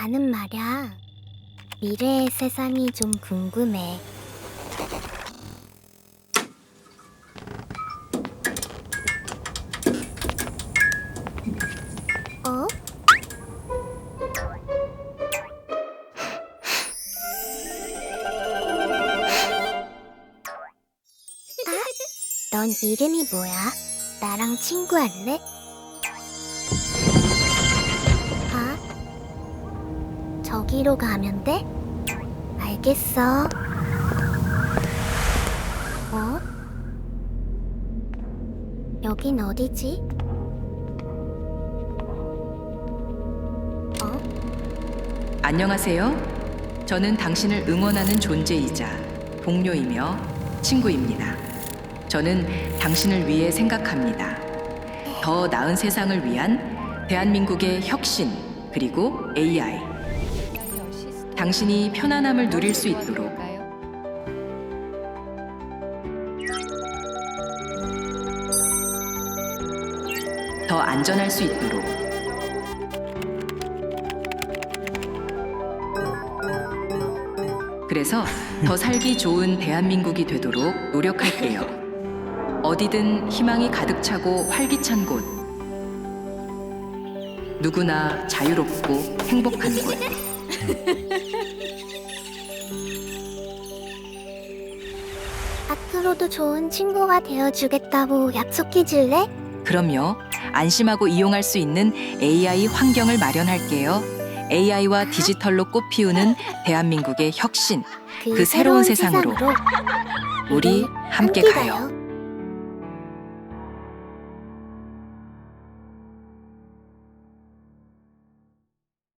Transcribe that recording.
나는 말야. 미래의 세상이 좀 궁금해. 어? 아, 넌 이름이 뭐야? 나랑 친구할래? 저기로 가면 돼? 알겠어. 어? 여긴 어디지? 어? 안녕하세요. 저는 당신을 응원하는 존재이자 동료이며 친구입니다. 저는 당신을 위해 생각합니다. 더 나은 세상을 위한 대한민국의 혁신 그리고 AI. 당신이 편안함을 누릴 수 있도록 더 안전할 수 있도록 그래서 더 살기 좋은 대한민국이 되도록 노력할게요. 어디든 희망이 가득 차고 활기찬 곳. 누구나 자유롭고 행복한 곳. 앞으로도 좋은 친구가 되어주겠다고 약속해줄래? 그럼요. 안심하고 이용할 수 있는 AI 환경을 마련할게요. AI와 디지털로 꽃피우는 대한민국의 혁신. 그 새로운 세상으로 우리 함께 가요.